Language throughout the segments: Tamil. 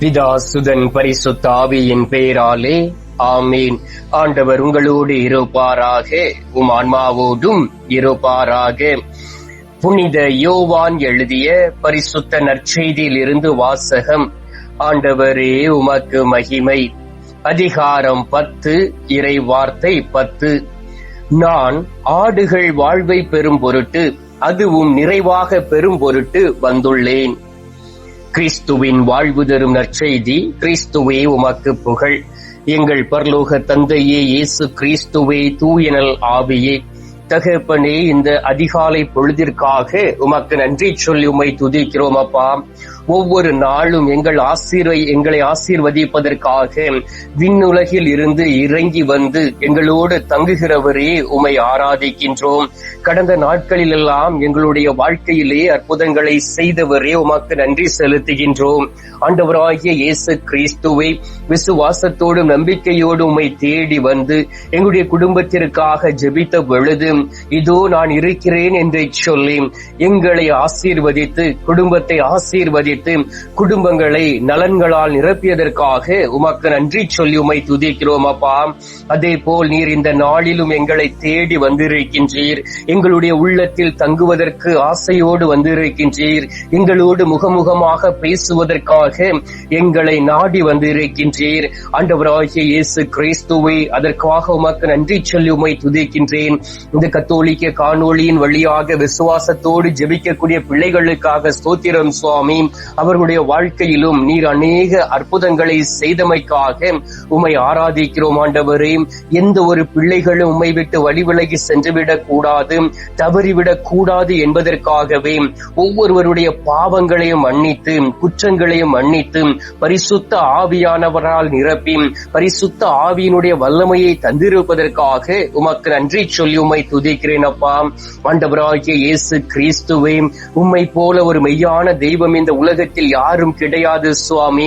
பிதா சுதன் பரிசுத்த ஆவியின் பெயராலே ஆமீன். ஆண்டவர் உங்களோடு இருப்பாராக உம் ஆன்மாவோடும் இருப்பாராக. புனித யோவான் எழுதிய பரிசுத்த நற்செய்தியில் இருந்து வாசகம் ஆண்டவரே உமக்கு மகிமை. அதிகாரம் பத்து இறை வார்த்தை பத்து. நான் ஆடுகள் வாழ்வை பெறும் பொருட்டு அதுவும் நிறைவாக பெறும் பொருட்டு வந்துள்ளேன். கிறிஸ்துவின் வாழ்வு தரும் நற்செய்தி கிறிஸ்துவே உமக்கு புகழ். எங்கள் பரலோக தந்தையே இயேசு கிறிஸ்துவே தூயனல் ஆவியே. தகப்பனே இந்த அதிகாலை பொழுதிற்காக உமக்கு நன்றி சொல்லி உமை துதிக்கிறோம் அப்பா. ஒவ்வொரு நாளும் எங்கள் ஆசீர்வை எங்களை ஆசீர்வதிப்பதற்காக விண்ணுலகில் இருந்து இறங்கி வந்து எங்களோடு தங்குகிறவரே உமை ஆராதிக்கின்றோம். கடந்த நாட்களில் எல்லாம் எங்களுடைய வாழ்க்கையிலே அற்புதங்களை செய்தவரே உமக்கு நன்றி செலுத்துகின்றோம். ஆண்டவராகிய இயேசு கிறிஸ்துவை விசுவாசத்தோடும் நம்பிக்கையோடு உம்மை தேடி வந்து எங்களுடைய குடும்பத்திற்காக ஜெபித்த பொழுது இதோ நான் இருக்கிறேன் என்று சொல்லி எங்களை ஆசீர்வதித்து குடும்பத்தை ஆசீர்வதித்து வைத்து குடும்பங்களை நலன்களால் நிரப்பியதற்காக உமக்கு நன்றி சொல்லி உமை துதிக்கிறோம் அப்பா. அதே போல் நீர் இந்த நாளிலும் எங்களை தேடி வந்திருக்கின்றீர். எங்களுடைய உள்ளத்தில் தங்குவதற்கு ஆசையோடு வந்திருக்கின்றீர். எங்களோடு முகமுகமாக பேசுவதற்காக எங்களை நாடி வந்திருக்கின்றீர். ஆண்டவராகிய இயேசு கிறிஸ்துவை அதற்காக உமக்கு நன்றி சொல்லி உமை துதிக்கின்றேன். இந்த கத்தோலிக்க காணொளியின் வழியாக விசுவாசத்தோடு ஜெபிக்கக்கூடிய பிள்ளைகளுக்காக ஸ்தோத்திரம் சுவாமி. அவர்களுடைய வாழ்க்கையிலும் நீர் அநேக அற்புதங்களை செய்தமைக்காக உம்மை ஆராதிக்கிறோம் ஆண்டவரே. எந்த ஒரு பிள்ளைகளும் உம்மை விட்டு வழிவிலகி சென்றுவிடக் கூடாது தவறிவிடக் கூடாது என்பதற்காகவே ஒவ்வொருவருடைய பாவங்களையும் மன்னித்து குற்றங்களையும் மன்னித்து பரிசுத்த ஆவியானவரால் நிரப்பி பரிசுத்த ஆவியினுடைய வல்லமையை தந்திருப்பதற்காக உமக்கு நன்றி சொல்லி உம்மை துதிக்கிறேன் அப்பா. ஆண்டவராகிய இயேசு கிறிஸ்துவே உம்மை போல ஒரு மெய்யான தெய்வம் இந்த உலகத்தில் யாரும் கிடையாது சுவாமி.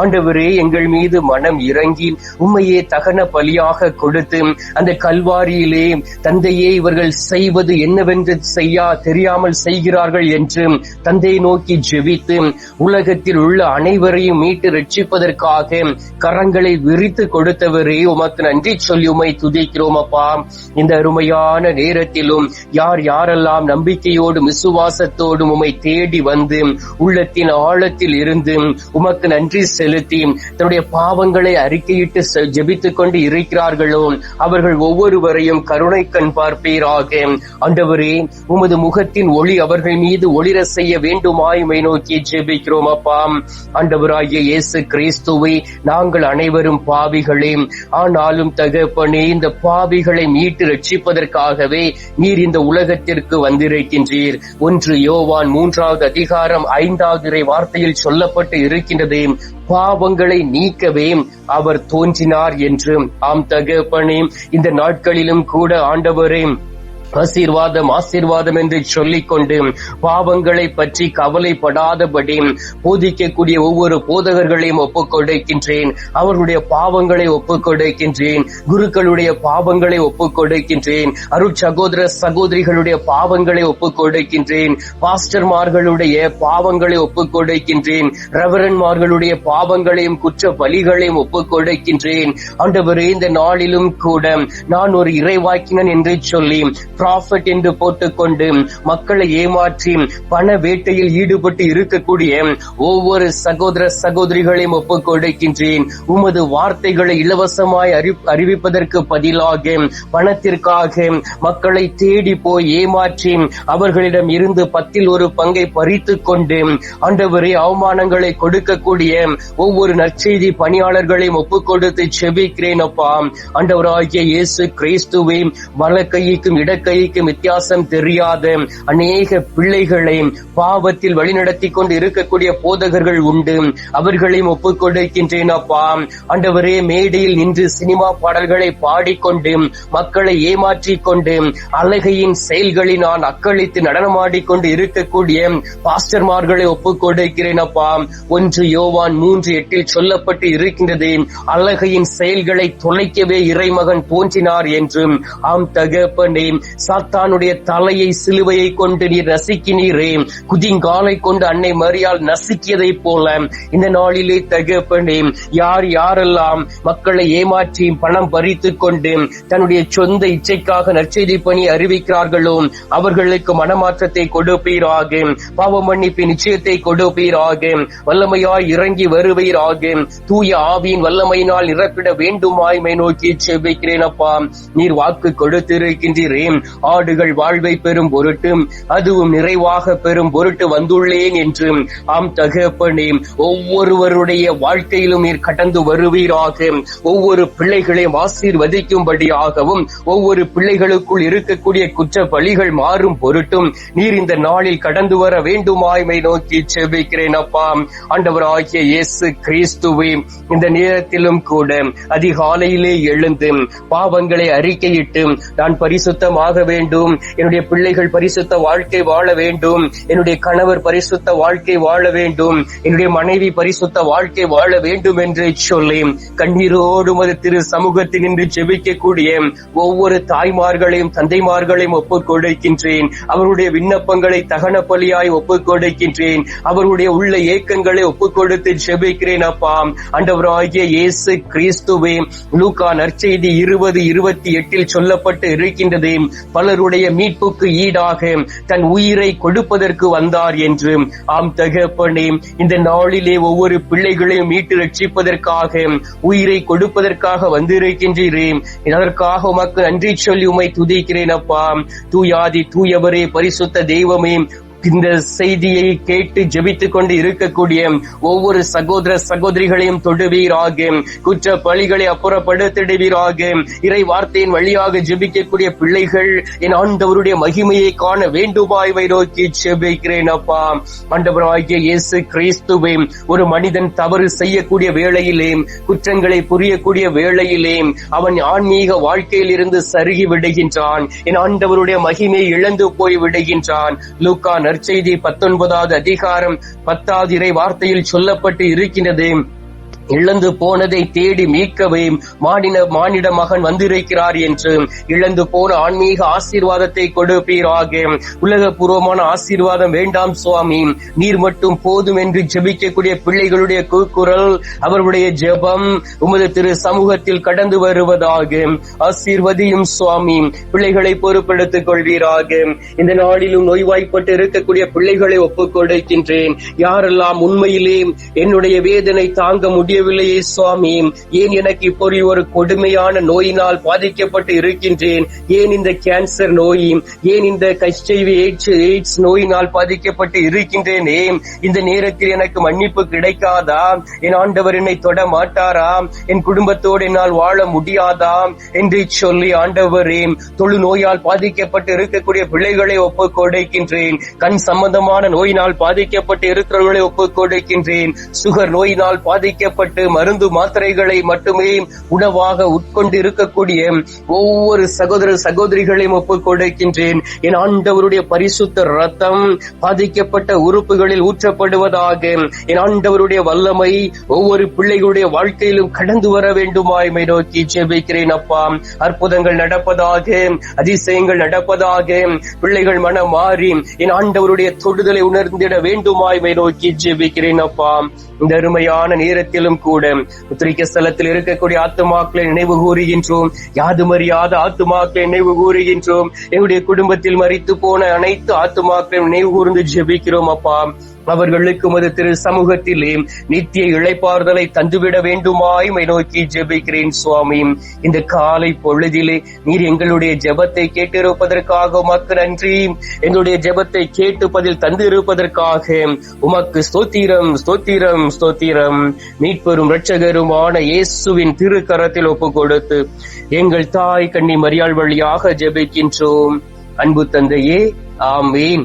ஆண்டவரே எங்கள் மீது மனம் இறங்கி உண்மையே தகன பலியாக கொடுத்து அந்த கல்வாரியிலே தந்தையே இவர்கள் செய்வது என்னவென்று செய்யா தெரியாமல் செய்கிறார்கள் என்று தந்தையை நோக்கி ஜெபித்து உலகத்தில் உள்ள அனைவரையும் மீட்டு ரட்சிப்பதற்காக கரங்களை விரித்து கொடுத்தவரே உமக்கு நன்றி சொல்லி உமை துதிக்கிறோம் அப்பா. இந்த அருமையான நேரத்திலும் யார் யாரெல்லாம் நம்பிக்கையோடும் விசுவாசத்தோடும் உமை தேடி வந்து உள்ளத்தில் உள்ளத்தின் ஆழத்தில் இருந்து உமக்கு நன்றி செலுத்தி தன்னுடைய பாவங்களை அறிக்கையிட்டு செ- ஜெபித்துக் கொண்டு இருக்கிறார்களோ அவர்கள் ஒவ்வொருவரையும் கருணை கண் பார்ப்பீராக. ஆண்டவரே உமது முகத்தின் ஒளி அவர்கள் மீது ஒளிர செய்ய வேண்டுமாயுமை நோக்கி ஜெபிக்கிறோம் அப்பா. ஆண்டவராகிய இயேசு கிறிஸ்துவை நாங்கள் அனைவரும் பாவிகளே ஆனாலும் தகப்பனே இந்த பாவிகளை மீட்டு ரட்சிப்பதற்காகவே நீர் இந்த உலகத்திற்கு வந்திருக்கின்றீர். ஒன்று யோவான் மூன்றாவது அதிகாரம் ஐந்தாவது இறை வார்த்தையில் சொல்லப்பட்டு இருக்கின்றதே பாவங்களை நீக்கவே அவர் தோன்றினார் என்று ஆம் தகப்பனே இந்த நாட்களிலும் கூட ஆண்டவரே ஆசீர்வாதம் ஆசீர்வாதம் என்று சொல்லிக் கொண்டு பாவங்களை பற்றி கவலைப்படாதபடி போதிக்கக்கூடிய ஒவ்வொரு போதகர்களையும் ஒப்புக்கொடுக்கின்றேன். அவர்களுடைய பாவங்களை ஒப்புக்கொடுக்கின்றேன். குருக்களுடைய பாவங்களை ஒப்புக்கொடுக்கின்றேன். அருள் சகோதர சகோதரிகளுடைய பாவங்களை ஒப்புக்கொடுக்கின்றேன். பாஸ்டர்மார்களுடைய பாவங்களை ஒப்புக்கொடுக்கின்றேன். ரவரன்மார்களுடைய பாவங்களையும் குற்ற பலிகளையும் ஒப்புக்கொடுக்கின்றேன். ஆண்டவரே இந்த நாளிலும் கூட நான் ஒரு இறைவாக்கினன் என்று சொல்லி ப்ராஃபட் என்று போட்டுக்கொண்டு மக்களை ஏமாற்றி பண வேட்டையில் ஈடுபட்டு இருக்கக்கூடிய ஒவ்வொரு சகோதர சகோதரிகளையும் ஒப்புக் கொடுக்கின்றேன். உமது வார்த்தைகளை இலவசமாய் அறிவிப்பதற்கு பதிலாக பணத்திற்காக மக்களை தேடி போய் ஏமாற்றி அவர்களிடம் இருந்து பத்தில் ஒரு பங்கை பறித்துக் கொண்டு ஆண்டவரே அவமானங்களை கொடுக்கக்கூடிய ஒவ்வொரு நற்செய்தி பணியாளர்களையும் ஒப்புக்கொடுத்து செபிக்கிறேன் அப்பா. ஆண்டவராகிய இயேசு கிறிஸ்துவே வலக்கைக்கும் இடக்கைக்கும் வித்தியாசம் தெரியாத அநேக பிள்ளைகளை பாவத்தில் வழிநடத்தி கொண்டு இருக்கக்கூடிய போதகர்கள் உண்டு. அவர்களையும் ஒப்புக்கொடுக்கின்றேன் அப்பா. ஆண்டவரே மேடையில் நின்று சினிமா பாடல்களை பாடிக்கொண்டு மக்களை ஏமாற்றிக் கொண்டு அழகையின் செயல்களில் நான் அக்களித்து நடனமாடிக்கொண்டு இருக்கக்கூடிய பாஸ்டர்மார்களை ஒப்புக்கொடுக்கிறேன் அப்பா. ஒன்று யோவான் மூன்று எட்டில் சொல்லப்பட்டு இருக்கின்றது அழகையின் செயல்களை தொலைக்கவே இறைமகன் தோன்றினார் என்றும். ஆம் தகப்பனே சாத்தானுடைய தலையை சிலுவையை கொண்டு நீர் நசுக்கினீரே குதிங்காலை கொண்டு அன்னை மரியால் நசுக்கியதைப் போல இந்த நாளிலே தகப்பனே யார் யாரெல்லாம் மக்களை ஏமாற்றி பணம் பறித்துக் கொண்டு தன்னுடைய சொந்த இச்சைக்காக நற்செய்தி பணி அறிவிக்கிறார்களோ அவர்களுக்கு மனமாற்றத்தை கொடுப்பீராக. பாவ மன்னிப்பு நிச்சயத்தை கொடுப்பீராக. வல்லமையாய் இறங்கி வருவீராக. தூய ஆவியின் வல்லமையினால் இறப்பிட வேண்டுமாய்மை நோக்கி செவிக்கிறேன் அப்பா நீர் வாக்கு கொடுத்திருக்கின்றீரேன் ஆடுகள் வாழ்வை பெறும் பொருட்டு அதுவும் நிறைவாக பெறும் பொருட்டு வந்துள்ளேன் என்று ஆம் தகப்பனே ஒவ்வொருவருடைய வாழ்க்கையிலும் நீர் கடந்து வருவீராக. ஒவ்வொரு பிள்ளைகளையும் ஆசீர்வதிக்கும்படியாகவும் ஒவ்வொரு பிள்ளைகளுக்குள் இருக்கக்கூடிய குற்ற பலிகள் மாறும் பொருட்டும் நீர் இந்த நாளில் கடந்து வர வேண்டுமாய்மை நோக்கி செபிக்கிறேன் அப்பா. ஆண்டவர் ஆகிய இயேசு கிறிஸ்துவே இந்த நேரத்திலும் கூட அதிகாலையிலே எழுந்து பாவங்களை அறிக்கையிட்டு நான் பரிசுத்தமாக ஆக வேண்டும். என்னுடைய பிள்ளைகள் பரிசுத்த வாழ்க்கை வாழ வேண்டும். என்னுடைய கணவர் பரிசுத்த வாழ்க்கை வாழ வேண்டும். என்னுடைய மனைவி பரிசுத்த வாழ்க்கை வாழ வேண்டும் என்று சொல்லி கண்ணீரோடு உமது திரு சமூகத்தில் நின்று செபிக்கக்கூடிய ஒவ்வொரு தாய்மார்களையும் தந்தைமார்களையும் ஒப்புக் கொடுக்கின்றேன். அவருடைய விண்ணப்பங்களை தகன பலியாய் ஒப்புக் கொடுக்கின்றேன். அவருடைய உள்ள ஏக்கங்களை ஒப்புக் கொடுத்து ஜெபிக்கிறேன் அப்பா. அண்டவராகிய இயேசு கிறிஸ்துவே லூகா நற்செய்தி இருபது இருபத்தி எட்டில் சொல்லப்பட்டு இருக்கின்றது. பலருடைய மீட்புக்கு ஈடாக தன் உயிரை கொடுப்பதற்கு வந்தார் என்று. ஆம் தகப்பனே இந்த நாளிலே ஒவ்வொரு பிள்ளைகளையும் மீட்டு ரட்சிப்பதற்காக உயிரை கொடுப்பதற்காக வந்திருக்கின்றீரேன் அதற்காக உமக்கு நன்றி சொல்லி உமை துதிக்கிறேன் அப்பா. தூயாதி தூயவரே பரிசுத்த தெய்வமே இந்த செய்தியை கேட்டு ஜெபித்துக் கொண்டு இருக்கக்கூடிய ஒவ்வொரு சகோதர சகோதரிகளையும் தொடுவீராக. குற்ற பழிகளை அப்புறப்படுத்திடுவீராக. இறை வார்த்தையின் வழியாக ஜெபிக்கக்கூடிய பிள்ளைகள் என் ஆண்டவருடைய மகிமையை காண வேண்டுமாய்வை நோக்கி ஜெபிக்கிறேன் அப்பா. ஆண்டவராகிய இயேசு கிறிஸ்துவே ஒரு மனிதன் தவறு செய்யக்கூடிய வேளையிலே குற்றங்களை புரியக்கூடிய வேளையிலே அவன் ஆன்மீக வாழ்க்கையில் இருந்து சருகி விடுகின்றான். என் ஆண்டவருடைய மகிமையை இழந்து போய் விடுகின்றான். லூக்கா நற்செய்தி பத்தொன்பதாவது அதிகாரம் பத்தாவது இறை வார்த்தையில் சொல்லப்பட்டு இருக்கின்றது. இழந்து போனதை தேடி மீட்கவே மானிட மானிட மகன் வந்திருக்கிறார் என்று இழந்து போன ஆன்மீக ஆசீர்வாதத்தை கொடுப்பீராக உலக பூர்வமான ஆசீர்வாதம் வேண்டாம் சுவாமி. நீர் மட்டும் போதும் என்று ஜெபிக்கக்கூடிய பிள்ளைகளுடைய கூக்குரல் அவருடைய ஜெபம் உமது திரு சமூகத்தில் கடந்து வருவதாக ஆசீர்வதியும் சுவாமி. பிள்ளைகளை பொறுப்படுத்திக் கொள்வீராக. இந்த நாளிலும் நோய்வாய்ப்பட்டு இருக்கக்கூடிய பிள்ளைகளை ஒப்புக் கொடுக்கின்றேன் யாரெல்லாம் உண்மையிலே என்னுடைய வேதனை தாங்க முடியவில்லையே சுவாமி ஏன் எனக்கு இப்போது ஒரு கொடுமையான நோயினால் பாதிக்கப்பட்டு இருக்கின்றேன்? ஏன் இந்த கேன்சர் நோய் ஏன் இந்த கஷ்டைவி எய்ட்ஸ் எய்ட்ஸ் நோயினால் பாதிக்கப்பட்டு இருக்கின்றேனே? இந்த நேரத்தில் எனக்கு மன்னிப்பு கிடைக்காதா? என் ஆண்டவர் என்னை தொட மாட்டாரா? என் குடும்பத்தோடு என்னால் வாழ முடியாதா? என்று சொல்லி ஆண்டவரே தொழு நோயால் பாதிக்கப்பட்டு இருக்கக்கூடிய பிள்ளைகளை ஒப்பு கொடுக்கின்றேன். கண் சம்பந்தமான நோயினால் பாதிக்கப்பட்டு இருக்கிறவர்களை ஒப்பு கொடுக்கின்றேன். சுகர் நோயினால் பாதிக்கப்பட்டு மருந்து மாத்திரைகளை மட்டுமே உணவாக உட்கொண்டு இருக்கக்கூடிய ஒவ்வொரு சகோதர சகோதரிகளையும் ஒப்புக் கொடுக்கின்றேன். என் ஆண்டவருடைய பரிசுத்த ரத்தம் பாதிக்கப்பட்ட உறுப்புகளில் ஊற்றப்படுவதாக என் ஆண்டவருடைய வல்லமை ஒவ்வொரு பிள்ளைகளுடைய வாழ்க்கையிலும் கடந்து வர வேண்டுமாய்மை நோக்கி ஜெபிக்கிறேன் அப்பா. அற்புதங்கள் நடப்பதாக அதிசயங்கள் நடப்பதாக பிள்ளைகள் மனம் மாறி என் ஆண்டவருடைய தொடுதலை உணர்ந்திட வேண்டுமாய்மை நோக்கி ஜெபிக்கிறேன் அப்பா. இந்த அருமையான நேரத்திலும் கூட உத்திரிக்க ஸ்தலத்தில் இருக்கக்கூடிய ஆத்துமாக்களை நினைவு கூறுகின்றோம். யாதுமறியாத ஆத்துமாக்களை நினைவு கூறுகின்றோம். என்னுடைய குடும்பத்தில் மறித்து போன அனைத்து ஆத்துமாக்களையும் நினைவு கூர்ந்து ஜெபிக்கிறோம் அப்பா. அவர்களுக்கு உமது திரு சமூகத்திலே நித்திய இழைப்பாறுதலை தந்துவிட வேண்டுமாய் மை நோக்கி ஜெபிக்கிறேன் சுவாமி. இந்த காலை பொழுதிலே நீர் எங்களுடைய ஜெபத்தை கேட்டிருப்பதற்காக உமக்கு நன்றி. எங்களுடைய ஜெபத்தை கேட்டு பதில் தந்து இருப்பதற்காக உமக்கு ஸ்தோத்திரம் ஸ்தோத்திரம் ஸ்தோத்திரம். மீட்பெரும் இரட்சகருமான இயேசுவின் திருக்கரத்தில் ஒப்பு கொடுத்து எங்கள் தாய் கண்ணி மரியாள் வழியாக ஜெபிக்கின்றோம். அன்பு தந்தையே ஆமீன்.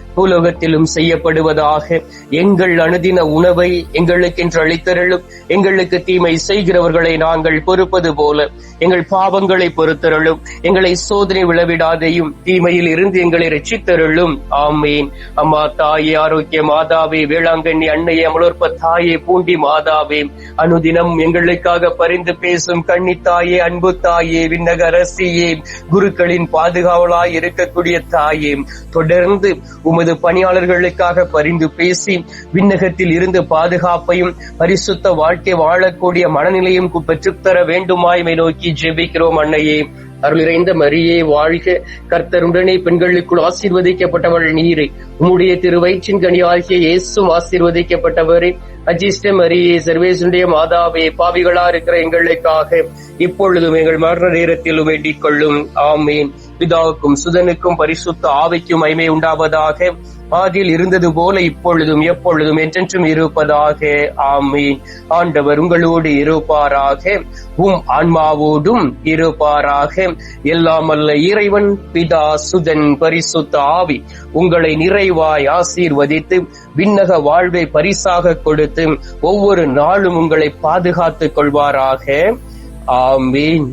பூலோகத்திலும் செய்யப்படுவதாக எங்கள் அனுதின உணவை எங்களுக்கென்று அளித்தருளும் எங்களுக்கு தீமை செய்கிறவர்களை நாங்கள் பொறுப்பது போல எங்கள் பாவங்களை பொறுத்தருளும் எங்களை சோதனை விளவிடாதையும் தீமையில் இருந்து எங்களை ரட்சித்தருளும். ஆமேன். அம்மா தாயே ஆரோக்கிய மாதாவே வேளாங்கண்ணி அன்னையே அமலோற்ப தாயே பூண்டி மாதாவே அனுதினம் எங்களுக்காக பரிந்து பேசும் கண்ணி தாயே அன்பு தாயே விண்ணக அரசியே குருக்களின் பாதுகாவலாய் இருக்கக்கூடிய தாயே தொடர்ந்து உம உமது பணியாளர்களுக்காக பரிந்து பேசி விண்ணகத்தில் இருந்து பாதுகாப்பையும் பரிசுத்த வாழ்க்கை வாழக்கூடிய மனநிலையும் பெற்றுத்தர வேண்டுமாய்மை நோக்கி ஜெபிக்கிறோம் அன்னையே. அருளிறைந்த மரியே வாழ்க. கர்த்தருடனே பெண்களுக்குள் ஆசீர்வதிக்கப்பட்டவள் நீரை. உம்முடைய திருவயிற்றின் கனியாகிய இயேசும் ஆசீர்வதிக்கப்பட்டவரே. அஜிஷ்ட மரியே சர்வேசுடைய மாதாவே பாவிகளா இருக்கிற எங்களுக்காக இப்பொழுதும் எங்கள் மரண நேரத்திலும் வேண்டிக் கொள்ளும். ஆமேன். பிதாவுக்கும் சுதனுக்கும் பரிசுத்த ஆவிக்கும் மைமை உண்டாவதாக. ஆதியில் இருந்தது போல இப்பொழுதும் எப்பொழுதும் என்றென்றும் இருப்பதாக. ஆமீன். ஆண்டவர் உங்களோடு இருப்பாராக. உம் ஆன்மாவோடும் இருப்பாராக. எல்லாம் அல்ல இறைவன் பிதா சுதன் பரிசுத்த ஆவி உங்களை நிறைவாய் ஆசீர்வதித்து விண்ணக வாழ்வை பரிசாக கொடுத்து ஒவ்வொரு நாளும் உங்களை பாதுகாத்துக் கொள்வாராக. ஆமீன்.